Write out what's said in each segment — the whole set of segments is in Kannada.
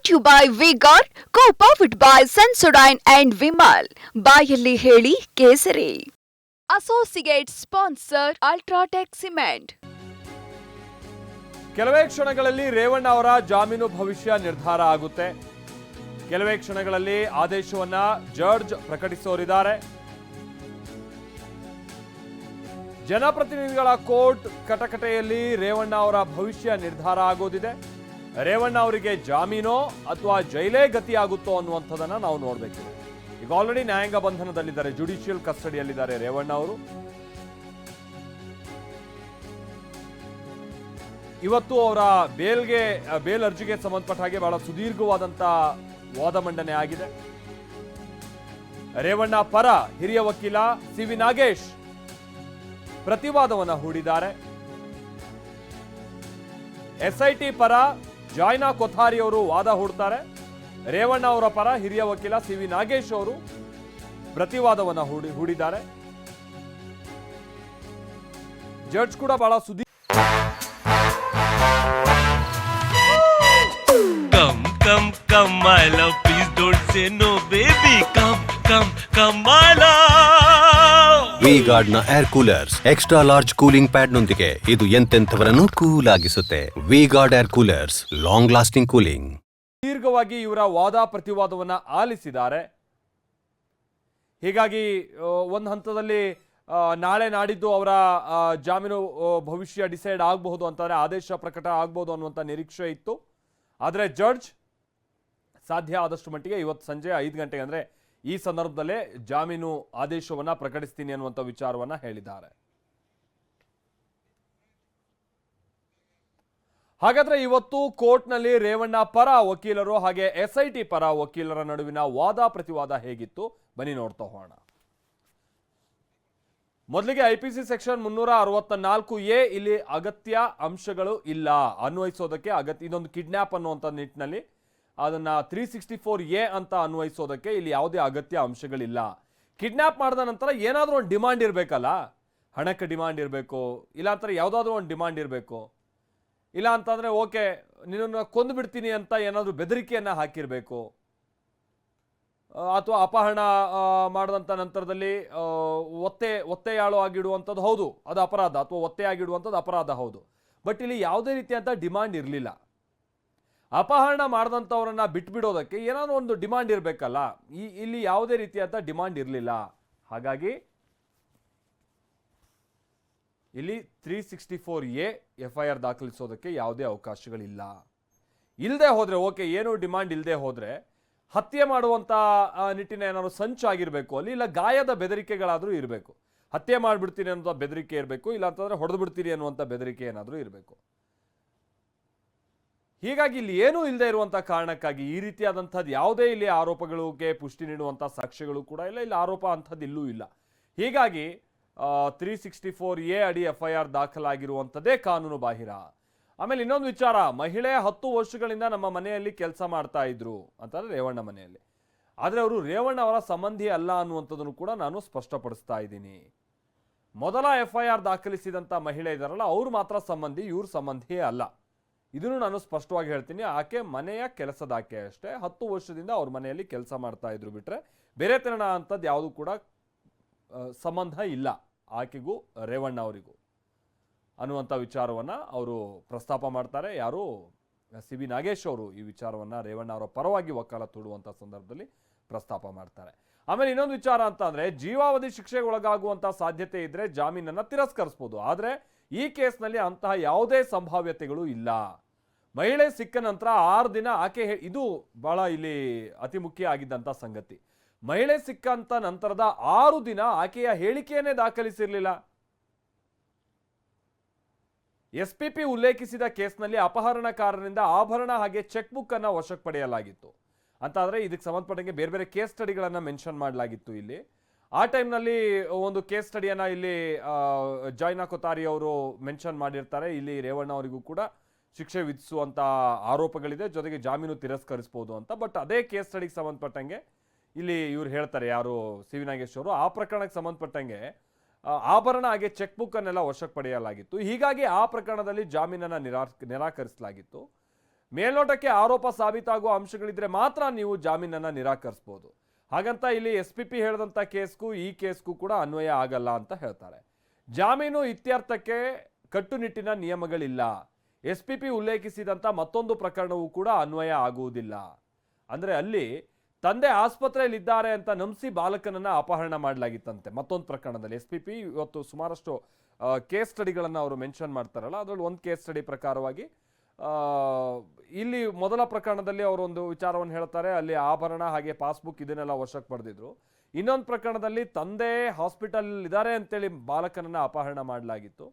Brought you by V Guard co powered by Sensodyne and Vimal ಬಾಯಲ್ಲಿ ಹೇಳಿ ಕೇಸರಿ. ಅಸೋಸಿಯೇಟ್ ಸ್ಪಾನ್ಸರ್ ಅಲ್ಟ್ರಾಟೆಕ್ ಸಿಮೆಂಟ್ ಕೆಲವೇ ಕ್ಷಣಗಳಲ್ಲಿ ರೇವಣ್ಣ ಅವರ ಜಾಮೀನು ಭವಿಷ್ಯ ನಿರ್ಧಾರ ಆಗುತ್ತೆ. ಕೆಲವೇ ಕ್ಷಣಗಳಲ್ಲಿ ಆದೇಶವನ್ನ ಜಡ್ಜ್ ಪ್ರಕಟಿಸೋರಿದ್ದಾರೆ. ಜನಪ್ರತಿನಿಧಿಗಳ ಕೋರ್ಟ್ ಕಟಕಟೆಯಲ್ಲಿ ರೇವಣ್ಣ ಅವರ ಭವಿಷ್ಯ ನಿರ್ಧಾರ ಆಗೋದಿದೆ. ರೇವಣ್ಣ ಅವರಿಗೆ ಜಾಮೀನೋ ಅಥವಾ ಜೈಲೇ ಗತಿಯಾಗುತ್ತೋ ಅನ್ನುವಂಥದ್ದನ್ನು ನಾವು ನೋಡಬೇಕು. ಈಗ ಆಲ್ರೆಡಿ ನ್ಯಾಯಾಂಗ ಬಂಧನದಲ್ಲಿದ್ದಾರೆ ಜುಡಿಷಿಯಲ್ ಕಸ್ಟಡಿಯಲ್ಲಿದ್ದಾರೆ ರೇವಣ್ಣ ಅವರು. ಇವತ್ತು ಅವರ ಬೇಲ್ಗೆ, ಬೇಲ್ ಅರ್ಜಿಗೆ ಸಂಬಂಧಪಟ್ಟ ಹಾಗೆ ಬಹಳ ಸುದೀರ್ಘವಾದಂತ ವಾದ ಮಂಡನೆ ಆಗಿದೆ. ರೇವಣ್ಣ ಪರ ಹಿರಿಯ ವಕೀಲ ಸಿ ವಿ ನಾಗೇಶ್ ಪ್ರತಿವಾದವನ್ನು ಹೂಡಿದ್ದಾರೆ. ಎಸ್ಐಟಿ ಪರ ಜಾಯ್ನಾ ಕೊಥಾರಿ ಅವರು ವಾದ ಹೂಡ್ತಾರೆ. ರೇವಣ್ಣ ಅವರ ಪರ ಹಿರಿಯ ವಕೀಲ ಸಿ ವಿ ನಾಗೇಶ್ ಅವರು ಪ್ರತಿವಾದವನ್ನು ಹೂಡಿ ಹೂಡಿದ್ದಾರೆ. ಜಡ್ಜ್ ಕೂಡ ಬಹಳ ಸುದೀರ್ ವಿ ಗಾರ್ಡ್ನ air coolers extra large cooling pad ನೊಂದಿಗೆ ಇದು ಎಂತೆಂಥವರನ್ನು cool ಆಗಿಸುತ್ತೆ V Guard air coolers long lasting cooling ದೀರ್ಘವಾಗಿ ಇವರ ವಾದ ಪ್ರತಿವಾದವನ್ನು ಆಲಿಸಿದ್ದಾರೆ. ಹೀಗಾಗಿ ಒಂದು ಹಂತದಲ್ಲಿ ನಾಳೆ ನಾಡಿದ್ದು ಅವರ ಜಾಮೀನು ಭವಿಷ್ಯ ಡಿಸೈಡ್ ಆಗಬಹುದು ಅಂತಾರೆ ಆದೇಶ ಪ್ರಕಟ ಆಗಬಹುದು ಅನ್ನುವಂಥ ನಿರೀಕ್ಷೆ ಇತ್ತು. ಆದರೆ, ಜಡ್ಜ್ ಸಾಧ್ಯ ಆದಷ್ಟು ಮಟ್ಟಿಗೆ ಇವತ್ತು ಸಂಜೆ ಐದು ಗಂಟೆಗೆ ಅಂದ್ರೆ ಈ ಸಂದರ್ಭದಲ್ಲೇ ಜಾಮೀನು ಆದೇಶವನ್ನ ಪ್ರಕಟಿಸ್ತೀನಿ ಅನ್ನುವಂಥ ವಿಚಾರವನ್ನ ಹೇಳಿದ್ದಾರೆ. ಹಾಗಾದ್ರೆ ಇವತ್ತು ಕೋರ್ಟ್ನಲ್ಲಿ ರೇವಣ್ಣ ಪರ ವಕೀಲರು ಹಾಗೆ ಎಸ್ಐಟಿ ಪರ ವಕೀಲರ ನಡುವಿನ ವಾದ ಪ್ರತಿವಾದ ಹೇಗಿತ್ತು? ಬನ್ನಿ ನೋಡ್ತಾ ಹೋಗೋಣ. ಮೊದಲಿಗೆ ಐಪಿಸಿ ಸೆಕ್ಷನ್ ಮುನ್ನೂರ ಅರವತ್ತ ನಾಲ್ಕು ಎ ಇಲ್ಲಿ ಅಗತ್ಯ ಅಂಶಗಳು ಇಲ್ಲ. ಅನ್ವಯಿಸೋದಕ್ಕೆ ಅಗತ್ಯ ಇದೊಂದು ಕಿಡ್ನಾಪ್ ಅನ್ನುವಂಥ ನಿಟ್ಟಿನಲ್ಲಿ ಅದನ್ನ ತ್ರೀ ಸಿಕ್ಸ್ಟಿ ಫೋರ್ ಎ ಅಂತ ಅನ್ವಯಿಸೋದಕ್ಕೆ ಇಲ್ಲಿ ಯಾವುದೇ ಅಗತ್ಯ ಅಂಶಗಳಿಲ್ಲ. ಕಿಡ್ನಾಪ್ ಮಾಡಿದ ನಂತರ ಏನಾದರೂ ಒಂದು ಡಿಮಾಂಡ್ ಇರಬೇಕಲ್ಲ? ಹಣಕ್ಕೆ ಡಿಮಾಂಡ್ ಇರಬೇಕು ಇಲ್ಲ ಅಂತಾರೆ ಯಾವುದಾದ್ರೂ ಒಂದು ಡಿಮಾಂಡ್ ಇರಬೇಕು. ಇಲ್ಲ ಅಂತಂದರೆ ಓಕೆ, ನಿನ್ನನ್ನು ಕೊಂದು ಬಿಡ್ತೀನಿ ಅಂತ ಏನಾದರೂ ಬೆದರಿಕೆಯನ್ನು ಹಾಕಿರಬೇಕು. ಅಥವಾ ಅಪಹರಣ ಮಾಡಿದಂಥ ನಂತರದಲ್ಲಿ ಒತ್ತೆ, ಒತ್ತೆಯಾಳು ಆಗಿಡುವಂಥದ್ದು ಹೌದು, ಅದು ಅಪರಾಧ, ಅಥವಾ ಒತ್ತೆಯಾಗಿಡುವಂಥದ್ದು ಅಪರಾಧ ಹೌದು. ಬಟ್ ಇಲ್ಲಿ ಯಾವುದೇ ರೀತಿಯಾದ ಡಿಮಾಂಡ್ ಇರಲಿಲ್ಲ. ಅಪಹರಣ ಮಾಡಿದಂಥವ್ರನ್ನ ಬಿಟ್ಬಿಡೋದಕ್ಕೆ ಏನಾದರೂ ಒಂದು ಡಿಮಾಂಡ್ ಇರಬೇಕಲ್ಲ. ಈ, ಇಲ್ಲಿ ಯಾವುದೇ ರೀತಿಯಾದ ಡಿಮಾಂಡ್ ಇರಲಿಲ್ಲ. ಹಾಗಾಗಿ ಇಲ್ಲಿ three sixty four A F I R ದಾಖಲಿಸೋದಕ್ಕೆ ಯಾವುದೇ ಅವಕಾಶಗಳಿಲ್ಲ. ಇಲ್ಲದೆ ಹೋದರೆ, ಓಕೆ, ಏನು ಡಿಮಾಂಡ್ ಇಲ್ಲದೆ ಹೋದರೆ ಹತ್ಯೆ ಮಾಡುವಂಥ ನಿಟ್ಟಿನ ಏನಾದರೂ ಸಂಚು ಆಗಿರಬೇಕು ಅಲ್ಲಿ, ಇಲ್ಲ ಗಾಯದ ಬೆದರಿಕೆಗಳಾದರೂ ಇರಬೇಕು. ಹತ್ಯೆ ಮಾಡಿಬಿಡ್ತೀನಿ ಅನ್ನೋ ಬೆದರಿಕೆ ಇರಬೇಕು, ಇಲ್ಲ ಅಂತಂದರೆ ಹೊಡೆದು ಬಿಡ್ತೀನಿ ಅನ್ನುವಂಥ ಬೆದರಿಕೆ ಏನಾದರೂ ಇರಬೇಕು. ಹೀಗಾಗಿ ಇಲ್ಲಿ ಏನೂ ಇಲ್ಲದೆ ಇರುವಂಥ ಕಾರಣಕ್ಕಾಗಿ ಈ ರೀತಿಯಾದಂಥದ್ದು ಯಾವುದೇ ಇಲ್ಲಿ ಆರೋಪಗಳಿಗೆ ಪುಷ್ಟಿ ನೀಡುವಂಥ ಸಾಕ್ಷ್ಯಗಳು ಕೂಡ ಇಲ್ಲ, ಇಲ್ಲಿ ಆರೋಪ ಅಂಥದ್ದು ಇಲ್ಲೂ ಇಲ್ಲ. ಹೀಗಾಗಿ ತ್ರೀ ಸಿಕ್ಸ್ಟಿ ಫೋರ್ ಎ ಅಡಿ ಎಫ್ ಐ ಆರ್ ದಾಖಲಾಗಿರುವಂಥದ್ದೇ ಕಾನೂನು ಬಾಹಿರ. ಆಮೇಲೆ ಇನ್ನೊಂದು ವಿಚಾರ, ಮಹಿಳೆ ಹತ್ತು ವರ್ಷಗಳಿಂದ ನಮ್ಮ ಮನೆಯಲ್ಲಿ ಕೆಲಸ ಮಾಡ್ತಾ ಇದ್ರು ಅಂತಂದರೆ ರೇವಣ್ಣ ಮನೆಯಲ್ಲಿ. ಆದರೆ ಅವರು ರೇವಣ್ಣ ಅವರ ಸಂಬಂಧಿ ಅಲ್ಲ ಅನ್ನುವಂಥದ್ದನ್ನು ಕೂಡ ನಾನು ಸ್ಪಷ್ಟಪಡಿಸ್ತಾ ಇದ್ದೀನಿ. ಮೊದಲ ಎಫ್ ಐ ಆರ್ ದಾಖಲಿಸಿದಂಥ ಮಹಿಳೆ ಇದಾರಲ್ಲ, ಅವ್ರು ಮಾತ್ರ ಸಂಬಂಧಿ, ಇವ್ರ ಸಂಬಂಧಿಯೇ ಅಲ್ಲ. ಇದನ್ನು ನಾನು ಸ್ಪಷ್ಟವಾಗಿ ಹೇಳ್ತೀನಿ. ಆಕೆ ಮನೆಯ ಕೆಲಸದ ಆಕೆ ಅಷ್ಟೇ. ಹತ್ತು ವರ್ಷದಿಂದ ಅವ್ರ ಮನೆಯಲ್ಲಿ ಕೆಲಸ ಮಾಡ್ತಾ ಇದ್ರು ಬಿಟ್ರೆ ಬೇರೆ ತೆರಣ ಅಂಥದ್ದು ಯಾವುದು ಕೂಡ ಸಂಬಂಧ ಇಲ್ಲ ಆಕೆಗೂ, ರೇವಣ್ಣ ಅವರಿಗೂ ಅನ್ನುವಂಥ ವಿಚಾರವನ್ನು ಅವರು ಪ್ರಸ್ತಾಪ ಮಾಡ್ತಾರೆ. ಯಾರು, ಸಿ ಬಿ ನಾಗೇಶ್ ಅವರು ಈ ವಿಚಾರವನ್ನು ರೇವಣ್ಣ ಅವರ ಪರವಾಗಿ ವಕಾಲತ್ತು ಹೂಡುವಂಥ ಸಂದರ್ಭದಲ್ಲಿ ಪ್ರಸ್ತಾಪ ಮಾಡ್ತಾರೆ. ಆಮೇಲೆ ಇನ್ನೊಂದು ವಿಚಾರ ಅಂತ ಅಂದ್ರೆ, ಜೀವಾವಧಿ ಶಿಕ್ಷೆಗೆ ಒಳಗಾಗುವಂಥ ಸಾಧ್ಯತೆ ಇದ್ದರೆ ಜಾಮೀನನ್ನು ತಿರಸ್ಕರಿಸ್ಬೋದು. ಆದರೆ ಈ ಕೇಸ್ನಲ್ಲಿ ಅಂತಹ ಯಾವುದೇ ಸಂಭಾವ್ಯತೆಗಳು ಇಲ್ಲ. ಮಹಿಳೆ ಸಿಕ್ಕ ನಂತರ ಆರು ದಿನ ಆಕೆ ಇದು ಬಹಳ ಇಲ್ಲಿ ಅತಿ ಮುಖ್ಯ ಆಗಿದ್ದಂಥ ಸಂಗತಿ. ಮಹಿಳೆ ಸಿಕ್ಕಂತ ನಂತರದ ಆರು ದಿನ ಆಕೆಯ ಹೇಳಿಕೆಯನ್ನೇ ದಾಖಲಿಸಿರಲಿಲ್ಲ. ಎಸ್ಪಿಪಿ ಉಲ್ಲೇಖಿಸಿದ ಕೇಸ್ನಲ್ಲಿ ಅಪಹರಣಕಾರರಿಂದ ಆಭರಣ ಹಾಗೆ ಚೆಕ್ ಬುಕ್ ಅನ್ನ ವಶಕ್ಕೆ ಪಡೆಯಲಾಗಿತ್ತು. ಅಂತ ಆದ್ರೆ ಇದಕ್ಕೆ ಸಂಬಂಧಪಟ್ಟಂಗೆ ಬೇರೆ ಬೇರೆ ಕೇಸ್ ಸ್ಟಡಿಗಳನ್ನು ಮೆನ್ಷನ್ ಮಾಡಲಾಗಿತ್ತು ಇಲ್ಲಿ. ಆ ಟೈಮ್ನಲ್ಲಿ ಒಂದು ಕೇಸ್ ಸ್ಟಡಿಯನ್ನು ಇಲ್ಲಿ ಜಾಯ್ನಾ ಕೊತಾರಿ ಅವರು ಮೆನ್ಷನ್ ಮಾಡಿರ್ತಾರೆ. ಇಲ್ಲಿ ರೇವಣ್ಣ ಅವರಿಗೂ ಕೂಡ ಶಿಕ್ಷೆ ವಿಧಿಸುವಂಥ ಆರೋಪಗಳಿದೆ. ಜೊತೆಗೆ ಜಾಮೀನು ತಿರಸ್ಕರಿಸ್ಬೋದು ಅಂತ. ಬಟ್ ಅದೇ ಕೇಸ್ ಸ್ಟಡಿಗೆ ಸಂಬಂಧಪಟ್ಟಂಗೆ ಇಲ್ಲಿ ಇವ್ರು ಹೇಳ್ತಾರೆ ಯಾರು ಸಿ ವಿ ನಾಗೇಶ್ ಅವರು. ಆ ಪ್ರಕರಣಕ್ಕೆ ಸಂಬಂಧಪಟ್ಟಂಗೆ ಆಭರಣ ಹಾಗೆ ಚೆಕ್ ಬುಕ್ ಅನ್ನೆಲ್ಲ ವಶಕ್ಕೆ ಪಡೆಯಲಾಗಿತ್ತು. ಹೀಗಾಗಿ ಆ ಪ್ರಕರಣದಲ್ಲಿ ಜಾಮೀನನ್ನು ನಿರಾ, ನಿರಾಕರಿಸಲಾಗಿತ್ತು. ಮೇಲ್ನೋಟಕ್ಕೆ ಆರೋಪ ಸಾಬೀತಾಗುವ ಅಂಶಗಳಿದ್ರೆ ಮಾತ್ರ ನೀವು ಜಾಮೀನನ್ನು ನಿರಾಕರಿಸ್ಬೋದು. ಹಾಗಂತ ಇಲ್ಲಿ ಎಸ್ ಪಿ ಪಿ ಹೇಳಿದಂಥ ಕೇಸ್ಗೂ ಈ ಕೇಸ್ಗೂ ಕೂಡ ಅನ್ವಯ ಆಗಲ್ಲ ಅಂತ ಹೇಳ್ತಾರೆ. ಜಾಮೀನು ಇತ್ಯರ್ಥಕ್ಕೆ ಕಟ್ಟುನಿಟ್ಟಿನ ನಿಯಮಗಳಿಲ್ಲ. ಎಸ್ ಪಿ ಪಿ ಉಲ್ಲೇಖಿಸಿದಂಥ ಮತ್ತೊಂದು ಪ್ರಕರಣವೂ ಕೂಡ ಅನ್ವಯ ಆಗುವುದಿಲ್ಲ. ಅಂದ್ರೆ ಅಲ್ಲಿ ತಂದೆ ಆಸ್ಪತ್ರೆಯಲ್ಲಿದ್ದಾರೆ ಅಂತ ನಂಬಿಸಿ ಬಾಲಕನನ್ನ ಅಪಹರಣ ಮಾಡಲಾಗಿತ್ತಂತೆ. ಮತ್ತೊಂದು ಪ್ರಕರಣದಲ್ಲಿ ಎಸ್ ಪಿ ಪಿ ಇವತ್ತು ಸುಮಾರಷ್ಟು ಕೇಸ್ ಸ್ಟಡಿಗಳನ್ನು ಅವರು ಮೆನ್ಷನ್ ಮಾಡ್ತಾರಲ್ಲ, ಅದರಲ್ಲಿ ಒಂದು ಕೇಸ್ ಸ್ಟಡಿ ಪ್ರಕಾರವಾಗಿ ಇಲ್ಲಿ ಮೊದಲ ಪ್ರಕರಣದಲ್ಲಿ ಅವರೊಂದು ವಿಚಾರವನ್ನು ಹೇಳ್ತಾರೆ, ಅಲ್ಲಿ ಆಭರಣ ಹಾಗೆ ಪಾಸ್ಬುಕ್ ಇದನ್ನೆಲ್ಲ ವಶಕ್ಕೆ ಪಡೆದಿದ್ರು. ಇನ್ನೊಂದು ಪ್ರಕರಣದಲ್ಲಿ ತಂದೆ ಹಾಸ್ಪಿಟಲ್ ಇದ್ದಾರೆ ಅಂತೇಳಿ ಬಾಲಕನನ್ನ ಅಪಹರಣ ಮಾಡಲಾಗಿತ್ತು.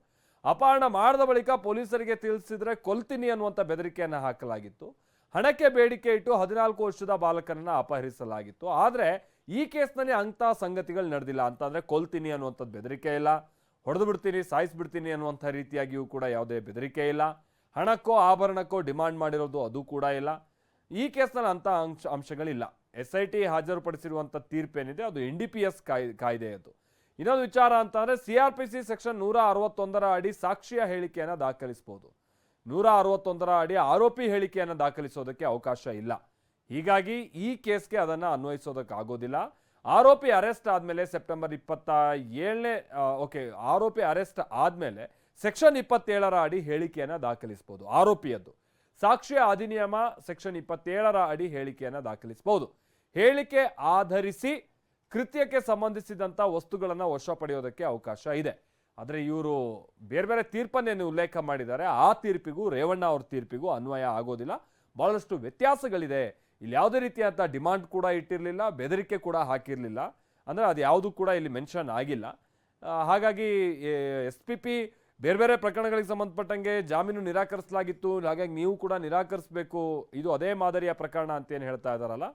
ಅಪಹರಣ ಮಾಡಿದ ಬಳಿಕ ಪೊಲೀಸರಿಗೆ ತಿಳಿಸಿದ್ರೆ ಕೊಲ್ತೀನಿ ಅನ್ನುವಂಥ ಬೆದರಿಕೆಯನ್ನು ಹಾಕಲಾಗಿತ್ತು. ಹಣಕ್ಕೆ ಬೇಡಿಕೆ ಇಟ್ಟು ಹದಿನಾಲ್ಕು ವರ್ಷದ ಬಾಲಕನನ್ನ ಅಪಹರಿಸಲಾಗಿತ್ತು. ಆದರೆ ಈ ಕೇಸ್ನಲ್ಲಿ ಅಂಥ ಸಂಗತಿಗಳು ನಡೆದಿಲ್ಲ. ಅಂತಂದರೆ ಕೊಲ್ತೀನಿ ಅನ್ನುವಂಥದ್ದು ಬೆದರಿಕೆ ಇಲ್ಲ. ಹೊಡೆದು ಬಿಡ್ತೀನಿ, ಸಾಯಿಸ್ಬಿಡ್ತೀನಿ ಅನ್ನುವಂಥ ರೀತಿಯಾಗಿಯೂ ಕೂಡ ಯಾವುದೇ ಬೆದರಿಕೆ ಇಲ್ಲ. ಹಣಕ್ಕೋ ಆಭರಣಕ್ಕೋ ಡಿಮಾಂಡ್ ಮಾಡಿರೋದು ಅದು ಕೂಡ ಇಲ್ಲ. ಈ ಕೇಸ್ನಲ್ಲಿ ಅಂಥ ಅಂಶ, ಅಂಶಗಳಿಲ್ಲ. ಎಸ್ ಐ ಟಿ ಹಾಜರುಪಡಿಸಿರುವಂಥ ತೀರ್ಪೇನಿದೆ, ಅದು ಎನ್ ಡಿ ಪಿ ಎಸ್ ಕಾಯ್, ಕಾಯ್ದೆ ಅದು. ಇನ್ನೊಂದು ವಿಚಾರ ಅಂತಂದರೆ C R P C section ನೂರ ಅರವತ್ತೊಂದರ ಅಡಿ ಸಾಕ್ಷಿಯ ಹೇಳಿಕೆಯನ್ನು ದಾಖಲಿಸಬಹುದು ನೂರ ಅರವತ್ತೊಂದರ ಅಡಿ ಆರೋಪಿ ಹೇಳಿಕೆಯನ್ನು ದಾಖಲಿಸೋದಕ್ಕೆ ಅವಕಾಶ ಇಲ್ಲ. ಹೀಗಾಗಿ ಈ ಕೇಸ್ಗೆ ಅದನ್ನು ಅನ್ವಯಿಸೋದಕ್ಕೆ ಆಗೋದಿಲ್ಲ ಆರೋಪಿ ಅರೆಸ್ಟ್ ಆದಮೇಲೆ ಸೆಪ್ಟೆಂಬರ್ ಇಪ್ಪತ್ತ ಏಳನೇ ಓಕೆ, ಆರೋಪಿ ಅರೆಸ್ಟ್ ಆದಮೇಲೆ ಸೆಕ್ಷನ್ ಇಪ್ಪತ್ತೇಳರ ಅಡಿ ಹೇಳಿಕೆಯನ್ನು ದಾಖಲಿಸಬಹುದು. ಆರೋಪಿಯದ್ದು. ಸಾಕ್ಷ್ಯ ಅಧಿನಿಯಮ ಸೆಕ್ಷನ್ ಇಪ್ಪತ್ತೇಳರ ಅಡಿ ಹೇಳಿಕೆಯನ್ನು ದಾಖಲಿಸಬಹುದು. ಹೇಳಿಕೆ ಆಧರಿಸಿ ಕೃತ್ಯಕ್ಕೆ ಸಂಬಂಧಿಸಿದಂಥ ವಸ್ತುಗಳನ್ನು ವಶ ಪಡೆಯೋದಕ್ಕೆ ಅವಕಾಶ ಇದೆ. ಆದರೆ ಇವರು ಬೇರೆ ಬೇರೆ ತೀರ್ಪನ್ನೇನು ಉಲ್ಲೇಖ ಮಾಡಿದ್ದಾರೆ. ಆ ತೀರ್ಪಿಗೂ, ರೇವಣ್ಣ ಅವ್ರ ತೀರ್ಪಿಗೂ ಅನ್ವಯ ಆಗೋದಿಲ್ಲ. ಬಹಳಷ್ಟು ವ್ಯತ್ಯಾಸಗಳಿದೆ. ಇಲ್ಲಿ ಯಾವುದೇ ರೀತಿಯಾದಂಥ ಡಿಮಾಂಡ್ ಕೂಡ ಇಟ್ಟಿರಲಿಲ್ಲ, ಬೆದರಿಕೆ ಕೂಡ ಹಾಕಿರಲಿಲ್ಲ. ಅಂದರೆ ಅದು ಯಾವುದು ಕೂಡ ಇಲ್ಲಿ ಮೆನ್ಷನ್ ಆಗಿಲ್ಲ. ಹಾಗಾಗಿ ಎಸ್ ಪಿ ಪಿ ಬೇರೆ ಬೇರೆ ಪ್ರಕರಣಗಳಿಗೆ ಸಂಬಂಧಪಟ್ಟಂಗೆ ಜಾಮೀನು ನಿರಾಕರಿಸಲಾಗಿತ್ತು, ಹಾಗಾಗಿ ನೀವು ಕೂಡ ನಿರಾಕರಿಸಬೇಕು, ಇದು ಅದೇ ಮಾದರಿಯ ಪ್ರಕರಣ ಅಂತ ಏನು ಹೇಳ್ತಾ ಇದ್ದಾರಲ್ಲ?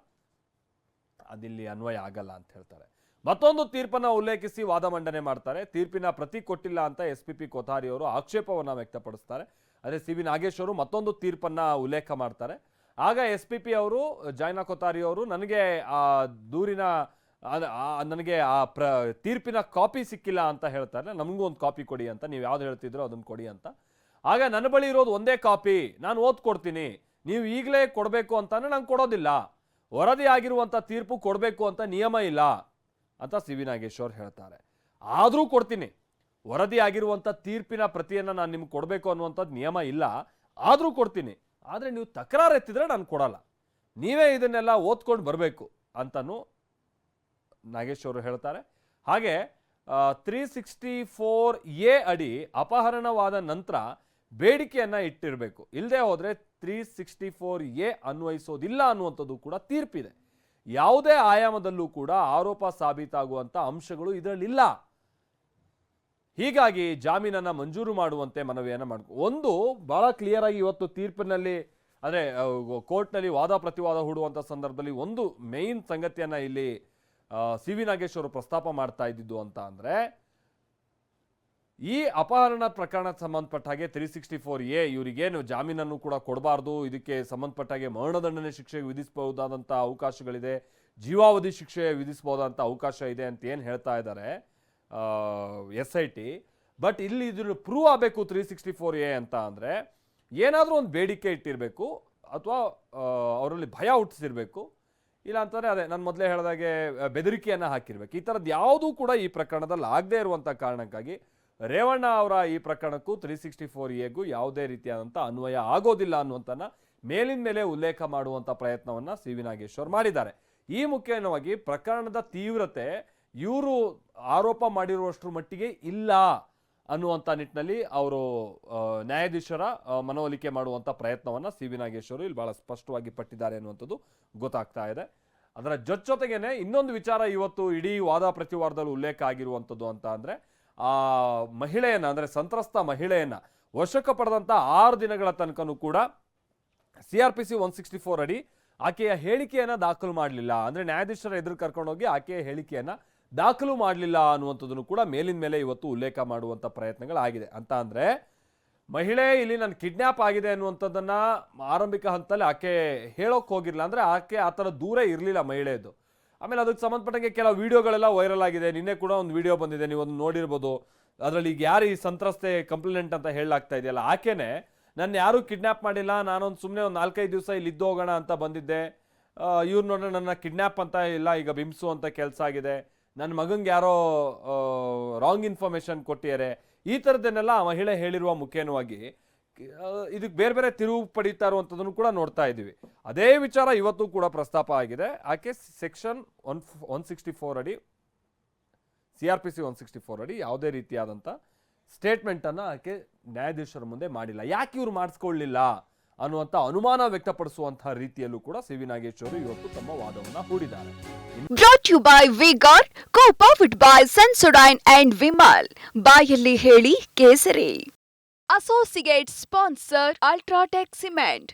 ಅದಿಲ್ಲಿ ಅನ್ವಯ ಆಗಲ್ಲ ಅಂತ ಹೇಳ್ತಾರೆ. ಮತ್ತೊಂದು ತೀರ್ಪನ್ನು ಉಲ್ಲೇಖಿಸಿ ವಾದ ಮಂಡನೆ ಮಾಡ್ತಾರೆ. ತೀರ್ಪಿನ ಪ್ರತಿ ಕೊಟ್ಟಿಲ್ಲ ಅಂತ ಎಸ್ ಪಿ ಪಿ ಕೊಥಾರಿ ಅವರು ಆಕ್ಷೇಪವನ್ನು ವ್ಯಕ್ತಪಡಿಸ್ತಾರೆ. ಅದೇ ಸಿ ವಿ ನಾಗೇಶ್ ಅವರು ಮತ್ತೊಂದು ತೀರ್ಪನ್ನು ಉಲ್ಲೇಖ ಮಾಡ್ತಾರೆ. ಆಗ ಎಸ್ ಪಿ ಪಿ ಅವರು, ಜಾಯ್ನಾ ಕೊಥಾರಿ ಅವರು, ನನಗೆ ಆ ದೂರಿನ ನನಗೆ ಆ ಪ್ರ ತೀರ್ಪಿನ ಕಾಪಿ ಸಿಕ್ಕಿಲ್ಲ ಅಂತ ಹೇಳ್ತಾರೆ. ನಮಗೂ ಒಂದು ಕಾಪಿ ಕೊಡಿ ಅಂತ, ನೀವು ಯಾವ್ದು ಹೇಳ್ತಿದ್ರೋ ಅದನ್ನು ಕೊಡಿ ಅಂತ. ಆಗ ನನ್ನ ಬಳಿ ಇರೋದು ಒಂದೇ ಕಾಪಿ, ನಾನು ಓದ್ಕೊಡ್ತೀನಿ ನೀವು ಈಗಲೇ ಕೊಡಬೇಕು ಅಂತಾನೆ ನಂಗೆ ಕೊಡೋದಿಲ್ಲ. ವರದಿ ಆಗಿರುವಂಥ ತೀರ್ಪು ಕೊಡಬೇಕು ಅಂತ ನಿಯಮ ಇಲ್ಲ ಅಂತ ಸಿ ವಿ ನಾಗೇಶ್ವರ್ ಹೇಳ್ತಾರೆ. ಆದರೂ ಕೊಡ್ತೀನಿ. ವರದಿ ಆಗಿರುವಂಥ ತೀರ್ಪಿನ ಪ್ರತಿಯನ್ನು ನಾನು ನಿಮ್ಗೆ ಕೊಡಬೇಕು ಅನ್ನುವಂಥದ್ದು ನಿಯಮ ಇಲ್ಲ. ಆದರೂ ಕೊಡ್ತೀನಿ. ಆದರೆ ನೀವು ತಕರಾರು ಎತ್ತಿದ್ರೆ ನಾನು ಕೊಡಲ್ಲ. ನೀವೇ ಇದನ್ನೆಲ್ಲ ಓದ್ಕೊಂಡು ಬರಬೇಕು ಅಂತನೂ ನಾಗೇಶ್ ಅವರು ಹೇಳ್ತಾರೆ. ಹಾಗೆ ತ್ರೀ ಸಿಕ್ಸ್ಟಿ ಫೋರ್ ಎ ಅಡಿ ಅಪಹರಣವಾದ ನಂತರ ಬೇಡಿಕೆಯನ್ನ ಇಟ್ಟಿರಬೇಕು. ಇಲ್ಲದೆ ಹೋದ್ರೆ ತ್ರೀ ಸಿಕ್ಸ್ಟಿ ಫೋರ್ ಎ ಅನ್ವಯಿಸೋದಿಲ್ಲ ಅನ್ನುವಂಥದ್ದು ಕೂಡ ತೀರ್ಪಿದೆ. ಯಾವುದೇ ಆಯಾಮದಲ್ಲೂ ಕೂಡ ಆರೋಪ ಸಾಬೀತಾಗುವಂಥ ಅಂಶಗಳು ಇದರಲ್ಲಿಲ್ಲ. ಹೀಗಾಗಿ ಜಾಮೀನನ್ನ ಮಂಜೂರು ಮಾಡುವಂತೆ ಮನವಿಯನ್ನು ಮಾಡ್ಕೊ, ಒಂದು ಬಹಳ ಕ್ಲಿಯರ್ ಆಗಿ ಇವತ್ತು ತೀರ್ಪಿನಲ್ಲಿ, ಅಂದ್ರೆ ಕೋರ್ಟ್ನಲ್ಲಿ ವಾದ ಪ್ರತಿವಾದ ಹೂಡುವಂಥ ಸಂದರ್ಭದಲ್ಲಿ ಒಂದು ಮೇಯ್ನ್ ಸಂಗತಿಯನ್ನ ಇಲ್ಲಿ ಸಿ ವಿ ನಾಗೇಶ್ ಅವರು ಪ್ರಸ್ತಾಪ ಮಾಡ್ತಾ ಇದ್ದಿದ್ದು ಅಂತ ಅಂದರೆ, ಈ ಅಪಹರಣ ಪ್ರಕರಣಕ್ಕೆ ಸಂಬಂಧಪಟ್ಟ ಹಾಗೆ ತ್ರೀ ಸಿಕ್ಸ್ಟಿ ಫೋರ್ ಎ ಇವರಿಗೇನು ಜಾಮೀನನ್ನು ಕೂಡ ಕೊಡಬಾರ್ದು, ಇದಕ್ಕೆ ಸಂಬಂಧಪಟ್ಟ ಹಾಗೆ ಮರಣದಂಡನೆ ಶಿಕ್ಷೆ ವಿಧಿಸಬಹುದಾದಂಥ ಅವಕಾಶಗಳಿದೆ, ಜೀವಾವಧಿ ಶಿಕ್ಷೆ ವಿಧಿಸಬಹುದಾದಂಥ ಅವಕಾಶ ಇದೆ ಅಂತ ಏನು ಹೇಳ್ತಾ ಇದ್ದಾರೆ ಎಸ್ ಐ ಟಿ. ಬಟ್ ಇಲ್ಲಿ ಇದ್ರ ಪ್ರೂವ್ ಆಗಬೇಕು ತ್ರೀ ಸಿಕ್ಸ್ಟಿ ಫೋರ್ ಎ ಅಂತ ಅಂದರೆ, ಏನಾದರೂ ಒಂದು ಬೇಡಿಕೆ ಇಟ್ಟಿರಬೇಕು, ಅಥವಾ ಅವರಲ್ಲಿ ಭಯ ಹುಟ್ಟಿಸಿರ್ಬೇಕು ಇಲ್ಲ ಅಂತಂದರೆ ಅದೇ, ನಾನು ಮೊದಲೇ ಹೇಳಿದಾಗೆ ಬೆದರಿಕೆಯನ್ನು ಹಾಕಿರ್ಬೇಕು. ಈ ಥರದ್ದು ಯಾವುದೂ ಕೂಡ ಈ ಪ್ರಕರಣದಲ್ಲಿ ಆಗದೇ ಇರುವಂಥ ಕಾರಣಕ್ಕಾಗಿ ರೇವಣ್ಣ ಅವರ ಈ ಪ್ರಕರಣಕ್ಕೂ ತ್ರೀ ಸಿಕ್ಸ್ಟಿ ಫೋರ್ ಎಗೂ ಯಾವುದೇ ರೀತಿಯಾದಂಥ ಅನ್ವಯ ಆಗೋದಿಲ್ಲ ಅನ್ನುವಂಥನ್ನ ಮೇಲಿನ ಮೇಲೆ ಉಲ್ಲೇಖ ಮಾಡುವಂಥ ಪ್ರಯತ್ನವನ್ನು ಸಿ ವಿ ನಾಗೇಶ್ವರ್ ಮಾಡಿದ್ದಾರೆ. ಈ ಮುಖ್ಯವಾಗಿ ಪ್ರಕರಣದ ತೀವ್ರತೆ ಇವರು ಆರೋಪ ಮಾಡಿರುವಷ್ಟರ ಮಟ್ಟಿಗೆ ಇಲ್ಲ. ಅನ್ನುವಂಥ ನಿಟ್ಟಿನಲ್ಲಿ ಅವರು ನ್ಯಾಯಾಧೀಶರ ಮನವೊಲಿಕೆ ಮಾಡುವಂಥ ಪ್ರಯತ್ನವನ್ನು ಸಿ ವಿ ನಾಗೇಶ್ವರು ಇಲ್ಲಿ ಭಾಳ ಸ್ಪಷ್ಟವಾಗಿ ಪಟ್ಟಿದ್ದಾರೆ ಅನ್ನುವಂಥದ್ದು ಗೊತ್ತಾಗ್ತಾ ಇದೆ. ಅದರ ಜೊತೆಗೇನೆ ಇನ್ನೊಂದು ವಿಚಾರ ಇವತ್ತು ಇಡೀ ವಾದ ಪ್ರತಿವಾದದಲ್ಲಿ ಉಲ್ಲೇಖ ಆಗಿರುವಂಥದ್ದು ಅಂತ ಅಂದರೆ, ಆ ಮಹಿಳೆಯನ್ನು ಅಂದರೆ ಸಂತ್ರಸ್ತ ಮಹಿಳೆಯನ್ನು ವಶಕ್ಕೆ ಪಡೆದಂಥ ಆರು ದಿನಗಳ ತನಕನೂ ಕೂಡ C R P C one sixty four ಅಡಿ ಆಕೆಯ ಹೇಳಿಕೆಯನ್ನು ದಾಖಲು ಮಾಡಲಿಲ್ಲ. ಅಂದರೆ ನ್ಯಾಯಾಧೀಶರ ಎದುರು ಕರ್ಕೊಂಡೋಗಿ ಆಕೆಯ ಹೇಳಿಕೆಯನ್ನ ದಾಖಲು ಮಾಡಲಿಲ್ಲ ಅನ್ನುವಂಥದ್ದನ್ನು ಕೂಡ ಮೇಲಿನ ಮೇಲೆ ಇವತ್ತು ಉಲ್ಲೇಖ ಮಾಡುವಂಥ ಪ್ರಯತ್ನಗಳಾಗಿದೆ ಅಂತ ಅಂದರೆ, ಮಹಿಳೆ ಇಲ್ಲಿ ನನ್ನ ಕಿಡ್ನ್ಯಾಪ್ ಆಗಿದೆ ಅನ್ನುವಂಥದ್ದನ್ನು ಆರಂಭಿಕ ಹಂತದಲ್ಲಿ ಆಕೆ ಹೇಳೋಕೆ ಹೋಗಿರಲಿಲ್ಲ ಅಂದರೆ ಆಕೆ ಆ ಥರ ದೂರ ಇರಲಿಲ್ಲ ಮಹಿಳೆಯದು ಆಮೇಲೆ ಅದಕ್ಕೆ ಸಂಬಂಧಪಟ್ಟಂಗೆ ಕೆಲವು ವಿಡಿಯೋಗಳೆಲ್ಲ ವೈರಲ್ ಆಗಿದೆ. ನಿನ್ನೆ ಕೂಡ ಒಂದು ವಿಡಿಯೋ ಬಂದಿದೆ ನೀವು ಒಂದು ನೋಡಿರ್ಬೋದು. ಅದರಲ್ಲಿ ಈಗ ಯಾರು ಈ ಸಂತ್ರಸ್ತೆ ಕಂಪ್ಲೇಂಟ್ ಅಂತ ಹೇಳಲಾಗ್ತಾ ಇದೆಯಲ್ಲ, ಆಕೆನೆ ನನ್ನ ಯಾರೂ ಕಿಡ್ನ್ಯಾಪ್ ಮಾಡಿಲ್ಲ, ನಾನೊಂದು ಸುಮ್ಮನೆ ಒಂದು ನಾಲ್ಕೈದು ದಿವಸ ಇಲ್ಲಿ ಇದ್ದು ಹೋಗೋಣ ಅಂತ ಬಂದಿದ್ದೆ. ಇವ್ರು ನೋಡ್ರೆ ನನ್ನ ಕಿಡ್ನ್ಯಾಪ್ ಅಂತ ಇಲ್ಲ, ಈಗ ಬಿಂಬಿಸುವಂಥ ಕೆಲಸ ಆಗಿದೆ. ನನ್ನ ಮಗಂಗೆ ಯಾರೋ ರಾಂಗ್ ಇನ್ಫಾರ್ಮೇಶನ್ ಕೊಟ್ಟಿದ್ದಾರೆ. ಈ ಥರದ್ದನ್ನೆಲ್ಲ ಆ ಮಹಿಳೆ ಹೇಳಿರುವ ಮುಖೇನವಾಗಿ ಇದಕ್ಕೆ ಬೇರೆ ಬೇರೆ ತಿರುವು ಪಡೀತಾ ಇರುವಂಥದ್ದನ್ನು ಕೂಡ ನೋಡ್ತಾ ಇದ್ದೀವಿ. ಅದೇ ವಿಚಾರ ಇವತ್ತು ಕೂಡ ಪ್ರಸ್ತಾಪ ಆಗಿದೆ. ಆಕೆ section one one sixty four ಅಡಿ C R P C one sixty four ಅಡಿ ಯಾವುದೇ ರೀತಿಯಾದಂಥ ಸ್ಟೇಟ್ಮೆಂಟನ್ನು ಆಕೆ ನ್ಯಾಯಾಧೀಶರ ಮುಂದೆ ಮಾಡಿಲ್ಲ. ಯಾಕೆ ಇವ್ರು ಮಾಡಿಸ್ಕೊಳ್ಳಿಲ್ಲ? ಅನ್ನುವಂಥ ಅನುಮಾನ ವ್ಯಕ್ತಪಡಿಸುವಂತಹ ರೀತಿಯಲ್ಲೂ ಕೂಡ ಸಿ ವಿ ನಾಗೇಶ್ವರು ಇವತ್ತು ತಮ್ಮ ವಾದವನ್ನು ಹೂಡಿದ್ದಾರೆ. Brought you by V Guard co powered by Sensodyne and Vimal ಬಾಯಲ್ಲಿ ಹೇಳಿ ಕೇಸರಿ. Associate sponsor UltraTech cement